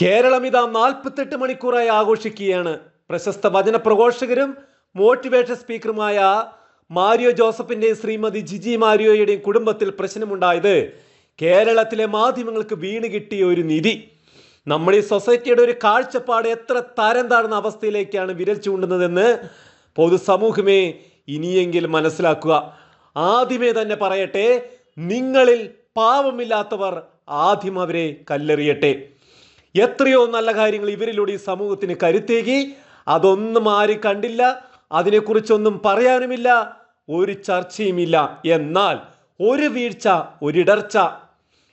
കേരളം ഇതാ നാൽപ്പത്തെട്ട് മണിക്കൂറായി ആഘോഷിക്കുകയാണ്. പ്രശസ്ത വചന പ്രഘോഷകരും മോട്ടിവേഷൻ സ്പീക്കറുമായ മാരിയോ ജോസഫിന്റെയും ശ്രീമതി ജിജി മാരിയോയുടെയും കുടുംബത്തിൽ പ്രശ്നമുണ്ടായത് കേരളത്തിലെ മാധ്യമങ്ങൾക്ക് വീണ് കിട്ടിയ ഒരു നിധി. നമ്മൾ ഈ സൊസൈറ്റിയുടെ ഒരു കാഴ്ചപ്പാട് എത്ര തരം താഴ്ന്ന അവസ്ഥയിലേക്കാണ് വിരൽ ചൂണ്ടുന്നതെന്ന് പൊതുസമൂഹമേ ഇനിയെങ്കിലും മനസ്സിലാക്കുക. ആദ്യമേ തന്നെ പറയട്ടെ നിങ്ങളിൽ പാവമില്ലാത്തവർ ആദ്യം അവരെ കല്ലെറിയട്ടെ. എത്രയോ നല്ല കാര്യങ്ങൾ ഇവരിലൂടെ ഈ സമൂഹത്തിന് കരുത്തേകി. അതൊന്നും ആരും കണ്ടില്ല അതിനെക്കുറിച്ചൊന്നും പറയാനുമില്ല ഒരു ചർച്ചയുമില്ല. എന്നാൽ ഒരു വീഴ്ച ഒരിടർച്ച.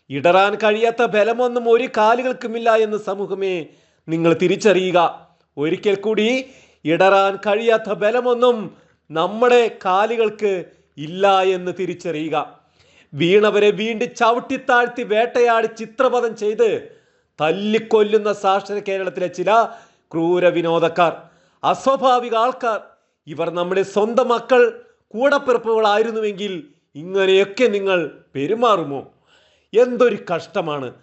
ഇടറാൻ കഴിയാത്ത ബലമൊന്നും ഒരു കാലുകൾക്കുമില്ല എന്ന് സമൂഹമേ നിങ്ങൾ തിരിച്ചറിയുക. ഒരിക്കൽ കൂടി ഇടറാൻ കഴിയാത്ത ബലമൊന്നും നമ്മുടെ കാലുകൾക്ക് ഇല്ല എന്ന് തിരിച്ചറിയുക. വീണവരെ വീണ്ടും ചവിട്ടിത്താഴ്ത്തി വേട്ടയാടി ചിത്രപഥം ചെയ്ത് തല്ലിക്കൊല്ലുന്ന സാക്ഷര കേരളത്തിലെ ചില ക്രൂര വിനോദക്കാർ അസ്വാഭാവിക ആൾക്കാർ. ഇവർ നമ്മുടെ സ്വന്തം മക്കൾ കൂടപ്പിറപ്പുകളായിരുന്നുവെങ്കിൽ ഇങ്ങനെയൊക്കെ നിങ്ങൾ പെരുമാറുമോ? എന്തൊരു കഷ്ടമാണ്.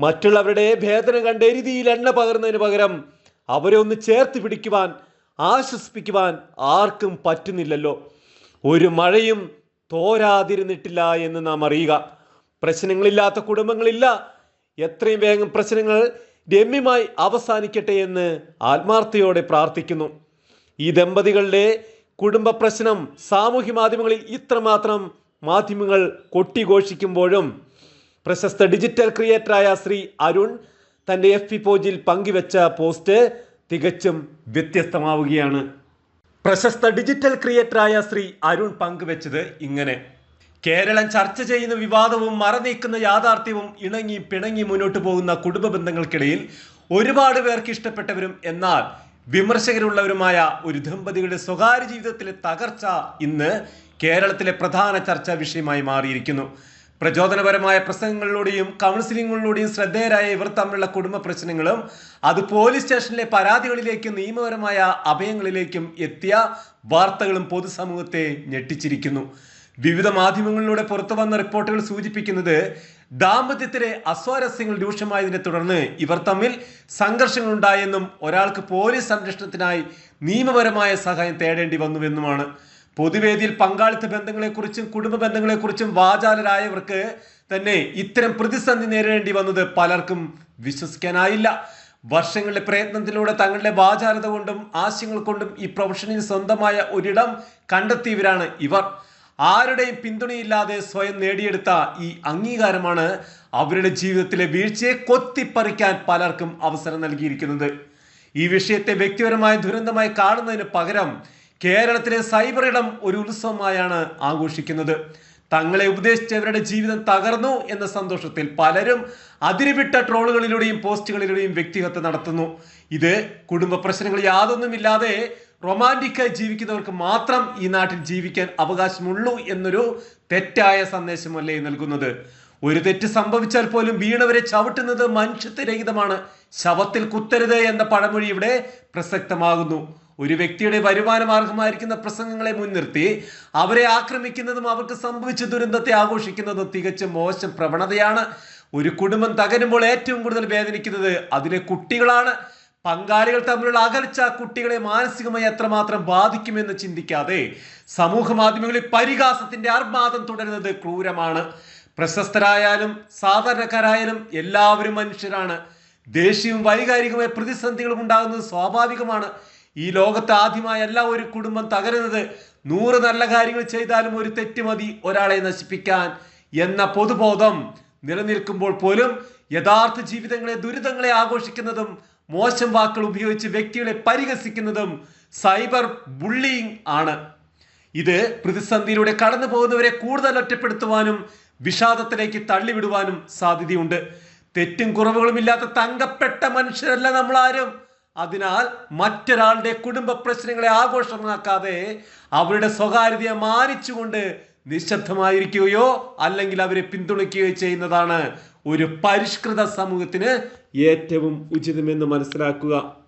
മറ്റുള്ളവരുടെ വേദന കണ്ട് എരുതിയിൽ എണ്ണ പകർന്നതിന് പകരം അവരെ ഒന്ന് ചേർത്ത് പിടിക്കുവാൻ ആശ്വസിപ്പിക്കുവാൻ ആർക്കും പറ്റുന്നില്ലല്ലോ. ഒരു മഴയും തോരാതിരുന്നിട്ടില്ല എന്ന് നാം അറിയുക. പ്രശ്നങ്ങളില്ലാത്ത കുടുംബങ്ങളില്ല എത്രയും വേഗം പ്രശ്നങ്ങൾ രമ്യമായി അവസാനിക്കട്ടെ എന്ന് ആത്മാർത്ഥയോടെ പ്രാർത്ഥിക്കുന്നു. ഈ ദമ്പതികളുടെ കുടുംബ പ്രശ്നം സാമൂഹ്യ മാധ്യമങ്ങളിൽ ഇത്രമാത്രം മാധ്യമങ്ങൾ കൊട്ടിഘോഷിക്കുമ്പോഴും പ്രശസ്ത ഡിജിറ്റൽ ക്രിയേറ്ററായ ശ്രീ അരുൺ തന്റെ എഫ് പി പോജിൽ പങ്കുവെച്ച പോസ്റ്റ് തികച്ചും വ്യത്യസ്തമാവുകയാണ്. പ്രശസ്ത ഡിജിറ്റൽ ക്രിയേറ്ററായ ശ്രീ അരുൺ പങ്കുവെച്ചത് ഇങ്ങനെ. കേരളം ചർച്ച ചെയ്യുന്ന വിവാദവും മറനീക്കുന്ന യാഥാർത്ഥ്യവും ഇണങ്ങി പിണങ്ങി മുന്നോട്ട് പോകുന്ന കുടുംബ ബന്ധങ്ങൾക്കിടയിൽ ഒരുപാട് പേർക്ക് ഇഷ്ടപ്പെട്ടവരും എന്നാൽ വിമർശകരുള്ളവരുമായ ഒരു ദമ്പതികളുടെ സ്വകാര്യ ജീവിതത്തിലെ തകർച്ച ഇന്ന് കേരളത്തിലെ പ്രധാന ചർച്ചാ വിഷയമായി മാറിയിരിക്കുന്നു. പ്രചോദനപരമായ പ്രസംഗങ്ങളിലൂടെയും കൗൺസിലിങ്ങുകളിലൂടെയും ശ്രദ്ധേയരായ ഇവർ തമ്മിലുള്ള കുടുംബ പ്രശ്നങ്ങളും അത് പോലീസ് സ്റ്റേഷനിലെ പരാതികളിലേക്കും നിയമപരമായ അഭയങ്ങളിലേക്കും എത്തിയ വാർത്തകളും പൊതുസമൂഹത്തെ ഞെട്ടിച്ചിരിക്കുന്നു. വിവിധ മാധ്യമങ്ങളിലൂടെ പുറത്തു വന്ന റിപ്പോർട്ടുകൾ സൂചിപ്പിക്കുന്നത് ദാമ്പത്യത്തിലെ അസ്വാരസ്യങ്ങൾ രൂക്ഷമായതിനെ തുടർന്ന് ഇവർ തമ്മിൽ സംഘർഷങ്ങൾ ഉണ്ടായെന്നും ഒരാൾക്ക് പോലീസ് സംരക്ഷണത്തിനായി നിയമപരമായ സഹായം തേടേണ്ടി വന്നുവെന്നുമാണ്. പൊതുവേദിയിൽ പങ്കാളിത്ത ബന്ധങ്ങളെക്കുറിച്ചും കുടുംബ ബന്ധങ്ങളെക്കുറിച്ചും വാചാലരായവർക്ക് തന്നെ ഇത്തരം പ്രതിസന്ധി നേരിടേണ്ടി വന്നത് പലർക്കും വിശ്വസിക്കാനായില്ല. വർഷങ്ങളുടെ പ്രയത്നത്തിലൂടെ തങ്ങളുടെ വാചാലത കൊണ്ടും ആശയങ്ങൾ കൊണ്ടും ഈ പ്രൊഫഷനിൽ സ്വന്തമായ ഒരിടം കണ്ടെത്തിയവരാണ് ഇവർ. ആരുടെയും പിന്തുണയില്ലാതെ സ്വയം നേടിയെടുത്ത ഈ അംഗീകാരമാണ് അവരുടെ ജീവിതത്തിലെ വീഴ്ചയെ കൊത്തിപ്പറിക്കാൻ പലർക്കും അവസരം നൽകിയിരിക്കുന്നത്. ഈ വിഷയത്തെ വ്യക്തിപരമായ ദുരന്തമായി കാണുന്നതിന് പകരം കേരളത്തിലെ സൈബർ ഇടം ഒരു ഉത്സവമായാണ് ആഘോഷിക്കുന്നത്. തങ്ങളെ ഉപദേശിച്ചവരുടെ ജീവിതം തകർന്നു എന്ന സന്തോഷത്തിൽ പലരും അതിരുവിട്ട ട്രോളുകളിലൂടെയും പോസ്റ്റുകളിലൂടെയും വ്യക്തിഹത്യ നടത്തുന്നു. ഇത് കുടുംബ പ്രശ്നങ്ങൾ യാതൊന്നുമില്ലാതെ റൊമാന്റിക്കായി ജീവിക്കുന്നവർക്ക് മാത്രം ഈ നാട്ടിൽ ജീവിക്കാൻ അവകാശമുള്ളൂ എന്നൊരു തെറ്റായ സന്ദേശമല്ലേ നൽകുന്നത്? ഒരു തെറ്റ് സംഭവിച്ചാൽ പോലും വീണവരെ ചവിട്ടുന്നത് മനുഷ്യത്വരഹിതമാണ് ശവത്തിൽ കുത്തരുത് എന്ന പഴമൊഴി ഇവിടെ പ്രസക്തമാകുന്നു. ഒരു വ്യക്തിയുടെ വരുമാന മാർഗമായിരിക്കുന്ന പ്രസംഗങ്ങളെ മുൻനിർത്തി അവരെ ആക്രമിക്കുന്നതും അവർക്ക് സംഭവിച്ച ദുരന്തത്തെ ആഘോഷിക്കുന്നതും തികച്ചും മോശം പ്രവണതയാണ്. ഒരു കുടുംബം തകരുമ്പോൾ ഏറ്റവും കൂടുതൽ വേദനിക്കുന്നത് അതിലെ കുട്ടികളാണ്. പങ്കാളികൾ തമ്മിലുള്ള അകൽച്ച കുട്ടികളെ മാനസികമായി എത്രമാത്രം ബാധിക്കുമെന്ന് ചിന്തിക്കാതെ സമൂഹ മാധ്യമങ്ങളിൽ പരിഹാസത്തിന്റെ ആർഭാദം തുടരുന്നത് ക്രൂരമാണ്. പ്രശസ്തരായാലും സാധാരണക്കാരായാലും എല്ലാവരും മനുഷ്യരാണ്. ദേഷ്യവും വൈകാരികമായ പ്രതിസന്ധികളും ഉണ്ടാകുന്നത് സ്വാഭാവികമാണ്. ഈ ലോകത്ത് ആദ്യമായല്ല ഒരു കുടുംബം തകരുന്നത്. നൂറ് നല്ല കാര്യങ്ങൾ ചെയ്താലും ഒരു തെറ്റ് മതി ഒരാളെ നശിപ്പിക്കാൻ എന്ന പൊതുബോധം നിലനിൽക്കുമ്പോൾ പോലും യഥാർത്ഥ ജീവിതങ്ങളെ ദുരിതങ്ങളെ ആഘോഷിക്കുന്നതും മോശം വാക്കുകൾ ഉപയോഗിച്ച് വ്യക്തികളെ പരിഹസിക്കുന്നതും സൈബർ ബുള്ളിയിങ് ആണ്. ഇത് പ്രതിസന്ധിയിലൂടെ കടന്നു പോകുന്നവരെ കൂടുതൽ ഒറ്റപ്പെടുത്തുവാനും വിഷാദത്തിലേക്ക് തള്ളിവിടുവാനും സാധ്യതയുണ്ട്. തെറ്റും കുറവുകളും ഇല്ലാത്ത തങ്കപ്പെട്ട മനുഷ്യരല്ല നമ്മൾ ആരും അതിനാൽ മറ്റൊരാളുടെ കുടുംബ പ്രശ്നങ്ങളെ ആഘോഷമാക്കാതെ അവരുടെ സ്വകാര്യതയെ മാനിച്ചുകൊണ്ട് നിശബ്ദമായിരിക്കുകയോ അല്ലെങ്കിൽ അവരെ പിന്തുണയ്ക്കുകയോ ചെയ്യുന്നതാണ് ഒരു പരിഷ്കൃത സമൂഹത്തിന് ഏറ്റവും ഉചിതമെന്ന് മനസ്സിലാക്കുക